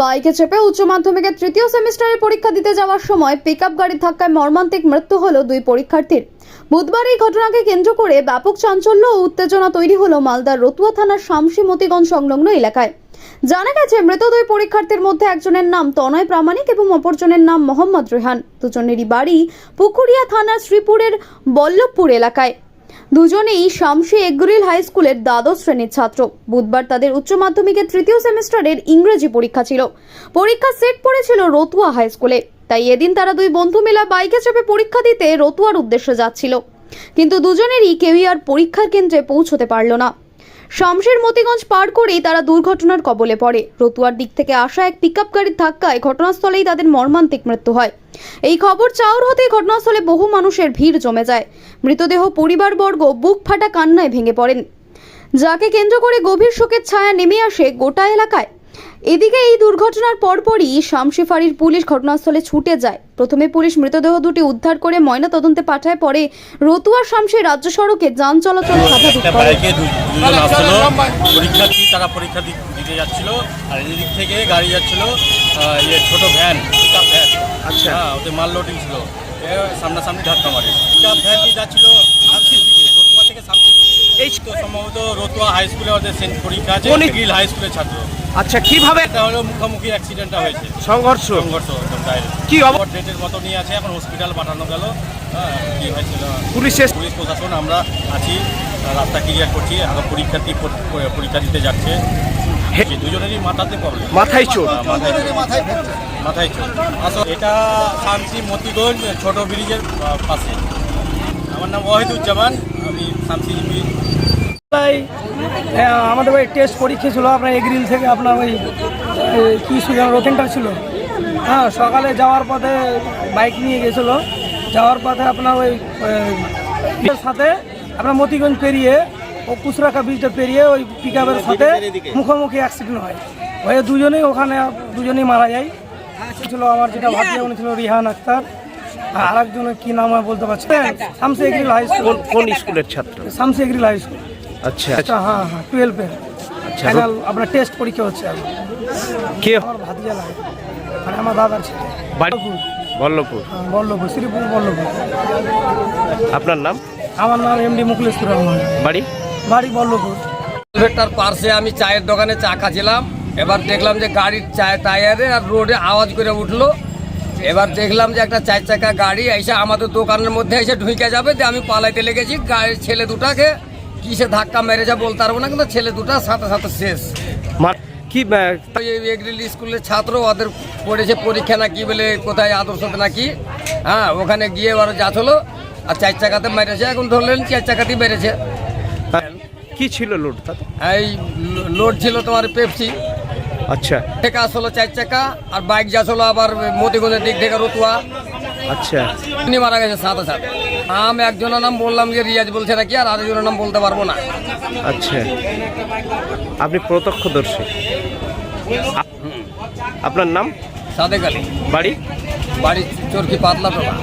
বাইকে চেপে উচ্চ মাধ্যমিকের তৃতীয় সেমিস্টারের পরীক্ষা দিতে যাওয়ার সময় পিকআপ গাড়ির ধাক্কায় মর্মান্তিক মৃত্যু হলো দুই পরীক্ষার্থীর। বুধবার এই ঘটনাকে কেন্দ্র করে ব্যাপক চাঞ্চল্য ও উত্তেজনা তৈরি হলো মালদার রতুয়া থানার শামসি মতিগঞ্জ সংলগ্ন এলাকায়। জানা গেছে, মৃত দুই পরীক্ষার্থীর মধ্যে একজনের নাম তনয় প্রামাণিক এবং অপরজনের নাম মোহাম্মদ রেহান। দুজনেরই বাড়ি পুকুরিয়া থানার শ্রীপুরের বল্লভপুর এলাকায়। দুজনেই শামসি এগ্রিল হাই স্কুলের দ্বাদশ শ্রেণির ছাত্র। বুধবার তাদের উচ্চ মাধ্যমিকের তৃতীয় সেমিস্টারের ইংরেজি পরীক্ষা ছিল। পরীক্ষা সেট পড়েছিল রতুয়া হাই স্কুলে। তাই এদিন তারা দুই বন্ধু মেলা বাইকে চেপে পরীক্ষা দিতে রতুয়ার উদ্দেশ্যে যাচ্ছিল। কিন্তু দুজনেরই কেউই আর পরীক্ষার কেন্দ্রে পৌঁছতে পারল না। শামশের মতিগঞ্জ পার করেই তারা দুর্ঘটনার কবলে পড়ে। রতুয়ার দিক থেকে আসা এক পিকআপ গাড়ির ধাক্কায় ঘটনাস্থলেই তাদের মর্মান্তিক মৃত্যু হয়। এই খবর চাউর হতে ঘটনাস্থলে বহু মানুষের ভিড় জমে যায়। মৃতদেহ পরিবারবর্গ বুক ফাটা কান্নায় ভেঙে পড়েন। যাকে কেন্দ্র করে গভীর শোকের ছায়া নেমে আসে গোটা এলাকায়। এদিকে এই দুর্ঘটনার পরপরই শামশিফাড়ির পুলিশ ঘটনাস্থলে ছুটে যায়। প্রথমে পুলিশ মৃতদেহ দুটি উদ্ধার করে ময়না তদন্তে পাঠায় পরে রতুয়া শামশি রাজ্য সড়কে যান চলাচল স্বাভাবিক করে। বাইকে দু- দুজন আসছিল পরীক্ষার্থী তারা পরীক্ষা দিতে যাচ্ছিল আর এদিক থেকে গাড়ি যাচ্ছিল ইয়ে ছোট ভ্যান পিকআপ ভ্যান। আচ্ছা। হ্যাঁ ওতে মাল লোডিং ছিল। সামনাসামনি ধাক্কা মারে। পিকআপ ভ্যানটি যাচ্ছিল শামসির দিকে রতুয়া থেকে শামসির দিকে এই সম্ভবত রতুয়া হাই স্কুলে ওদের সেন্ট পরীক্ষা আছে গিল হাই স্কুলের ছাত্র। আচ্ছা কীভাবে এটা হলো মুখোমুখি অ্যাক্সিডেন্টটা হয়েছে। সংঘর্ষ? সংঘর্ষ কি ডেটের মতো নিয়ে আছে এখন হসপিটাল পাঠানো গেল। হ্যাঁ কি হয়েছিল? পুলিশের পুলিশ প্রশাসন আমরা আছি রাস্তা ক্লিয়ার করছি এখন পরীক্ষার্থী পর- পরীক্ষা দিতে যাচ্ছে। দুজনেরই মাথাতে প্রবলেম মাথায় চোট? মাথায় মাথায় চোট। আসলে এটা শামসি মতিগঞ্জ ছোট ব্রিজের পাশে। আমার নাম ওয়াহিদুজ্জামান। আমাদের ওই টেস্ট পরীক্ষা ছিল, আপনার এগ্রিল থেকে আপনার ওই কী ছিল রোটেনটা ছিল। হ্যাঁ সকালে যাওয়ার পথে বাইক নিয়ে গেছিল। যাওয়ার পথে আপনার ওই সাথে আপনার মতিগঞ্জ পেরিয়ে, ও কুচরাকা ব্রিজটা পেরিয়ে ওই পিক সাথে মুখোমুখি অ্যাক্সিডেন্ট হয়। হয়ে দুজনেই ওখানে, দুজনেই মারা যায়। ছিল আমার যেটা ভাগ্য ছিল রিহান আক্তার। আর আরেকজনের কি নাম আমি বলতে পারছি না। শামসি এগ্রিল হাই স্কুল কোন কোন স্কুলের ছাত্র? শামসি এগ্রিল হাই স্কুল আচ্ছা। আচ্ছা হ্যাঁ হ্যাঁ টুয়েলভের আচ্ছা ফাইনাল আপনার টেস্ট পরীক্ষা হচ্ছে কে? আমার ভাতিজা লাগে। মানে আমার দাদার ছেলে। বাড়ি? বল্লভপুর। হ্যাঁ, বল্লভপুর শ্রীপুর বল্লভপুর। আপনার নাম? আমার নাম এমডি মুকুলেশ্বর রহমান। বাড়ি? বাড়ি বল্লভপুর। ভেক্টর পার্শ্বে আমি চায়ের দোকানে চা খাচ্ছিলাম। এবার দেখলাম যে গাড়ির চায় টায়ারে আর রোডে আওয়াজ করে উঠল। এবার দেখলাম যে একটা চার চাকা গাড়ি এসে আমাদের দোকানের মধ্যে এসে ঢুকে যাবে যে আমি পালাইতে লেগেছি। গাড়ির ছেলে দুটাকে কিসে ধাক্কা মেরেছে বলতে পারব না কিন্তু ছেলে দুটা সাথে সাথে শেষ। মা- কি এগ্রিল স্কুলের ছাত্র ওদের পড়েছে পরীক্ষা না কি বলে কোথায় আদর্শতে নাকি? হ্যাঁ ওখানে গিয়ে ওরা যাচ্ছিল আর চার চাকাতে মেরেছে এখন ধরলেন চার চাকাতেই মেরেছে। কি ছিল লোড এই লোড ছিল তোমার পেপসি আচ্ছা। থেকে আসলো চার চাকা আর বাইক যাচ্ছিল আবার মতিগঞ্জের দিক থেকে রতুয়া। আচ্ছা। তিনি মারা গেছে সাথে সাথে আমি একজনের নাম বললাম যে রিয়াজ বলছে নাকি আর আরেকজনের নাম বলতে পারব না। আচ্ছা। আপনি প্রত্যক্ষদর্শী? আপনার নাম? সাদেক আলী। বাড়ি? বাড়ি চরকি পাতলা টোলা।